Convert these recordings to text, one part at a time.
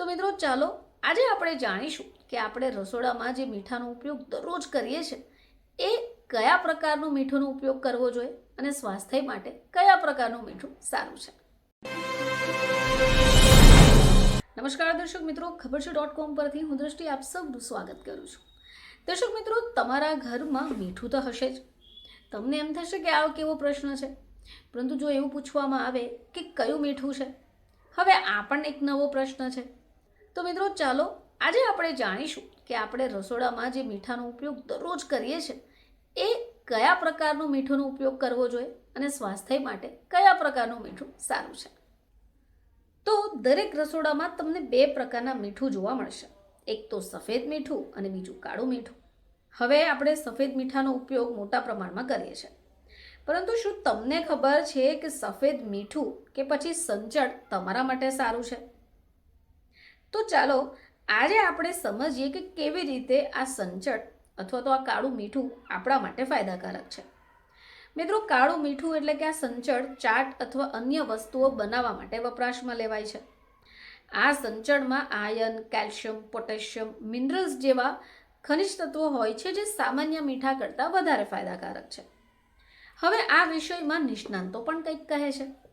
તો મિત્રો ચાલો આજે આપણે જાણીશું કે આપણે રસોડામાં જે મીઠાનો ઉપયોગ દરરોજ કરીએ છીએ, એ કયા પ્રકારનું મીઠુંનો ઉપયોગ કરવો જોઈએ અને સ્વાસ્થ્ય માટે કયા પ્રકારનું મીઠું સારું છે. નમસ્કાર દર્શક મિત્રો, ખબર છે ડોટ કોમ પરથી હું દ્રષ્ટિ આપ સૌનું સ્વાગત કરું છું. દર્શક મિત્રો, તમારા ઘરમાં મીઠું તો હશે જ. તમને એમ થશે કે આ કેવો પ્રશ્ન છે? પરંતુ જો એવું પૂછવામાં આવે કે કયું મીઠું છે? હવે આ પણ એક નવો પ્રશ્ન છે. તો મિત્રો ચાલો આજે આપણે જાણીશું કે આપણે રસોડામાં જે મીઠાનો ઉપયોગ દરરોજ કરીએ છીએ, એ કયા પ્રકારનું મીઠુંનો ઉપયોગ કરવો જોઈએ અને સ્વાસ્થ્ય માટે કયા પ્રકારનું મીઠું સારું છે. તો દરેક રસોડામાં તમને બે પ્રકારના મીઠું જોવા મળશે. એક તો સફેદ મીઠું અને બીજું કાળું મીઠું. હવે આપણે સફેદ મીઠાનો ઉપયોગ મોટા પ્રમાણમાં કરીએ છીએ. પરંતુ શું તમને ખબર છે કે સફેદ મીઠું કે પછી સંચળ તમારા માટે સારું છે? તો ચાલો આજે આપણે સમજીએ કે કેવી રીતે આ સંચટ અથવા તો આ કાળું મીઠું આપણા માટે ફાયદાકારક છે. મિત્રો, કાળું મીઠું એટલે કે આ સંચળ ચાટ અથવા અન્ય વસ્તુઓ બનાવવા માટે વપરાશમાં લેવાય છે. આ સંચળમાં આયન, કેલ્શિયમ, પોટેશિયમ, મિનરલ્સ જેવા ખનિજ તત્વો હોય છે જે સામાન્ય મીઠા કરતાં વધારે ફાયદાકારક છે. હવે આ વિષયમાં નિષ્ણાંતો પણ કંઈક કહે છે.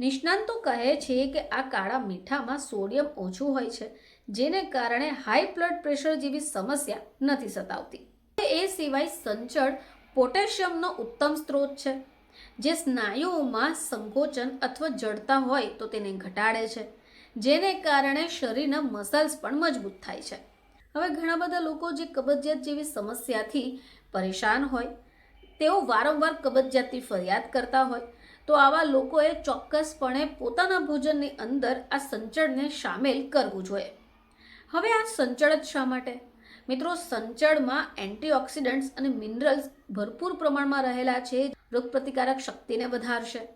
નિષ્ણાંતો કહે છે કે આ કાળા મીઠામાં સોડિયમ ઓછું હોય છે, જેને કારણે હાઈ બ્લડ પ્રેશર જેવી સમસ્યા નથી સતાવતી. એ સિવાય સંચળ પોટેશિયમનો ઉત્તમ સ્ત્રોત છે. જે સ્નાયુઓમાં સંકોચન અથવા જડતા હોય તો તેને ઘટાડે છે, જેને કારણે શરીરના મસલ્સ પણ મજબૂત થાય છે. હવે ઘણા બધા લોકો જે કબજિયાત જેવી સમસ્યાથી પરેશાન હોય તેઓ વારંવાર કબજિયાતની ફરિયાદ કરતા હોય. તો આવા લોકોએ ચોક્કસપણે પોતાના ભોજનની અંદર આ સંચળને સામેલ કરવું જોઈએ. હવે આ સંચળ જ શા માટે? મિત્રો, સંચળમાં એન્ટીઓક્સિડન્ટ્સ અને મિનરલ્સ ભરપૂર પ્રમાણમાં રહેલા છે, રોગપ્રતિકારક શક્તિને વધારશે.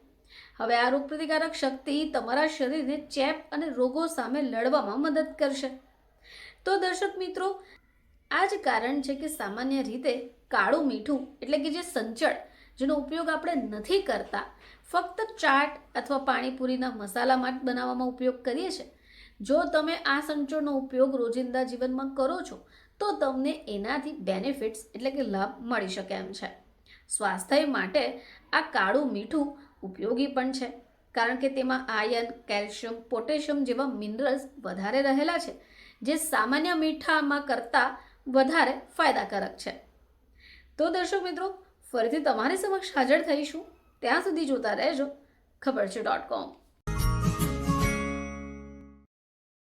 હવે આ રોગપ્રતિકારક શક્તિ તમારા શરીરને ચેપ અને રોગો સામે લડવામાં મદદ કરશે. તો દર્શક મિત્રો, આ જ કારણ છે કે સામાન્ય રીતે કાળું મીઠું એટલે કે જે સંચળ, જેનો ઉપયોગ આપણે નથી કરતા, ફક્ત ચાટ અથવા પાણીપુરીના મસાલામાં માટે બનાવવામાં ઉપયોગ કરીએ છીએ. જો તમે આ સંચળનો ઉપયોગ રોજિંદા જીવનમાં કરો છો, તો તમને એનાથી બેનિફિટ્સ એટલે કે લાભ મળી શકે એમ છે. સ્વાસ્થ્ય માટે આ કાળું મીઠું ઉપયોગી પણ છે, કારણ કે તેમાં આયર્ન કેલ્શિયમ, પોટેશિયમ જેવા મિનરલ્સ વધારે રહેલા છે, જે સામાન્ય મીઠામાં કરતાં વધારે ફાયદાકારક છે. તો દર્શક મિત્રો, ફરીથી તમારી સમક્ષ હાજર થઈશું. ત્યાં સુધી જોતા રહેજો. ખબર છે ડોટ કોમ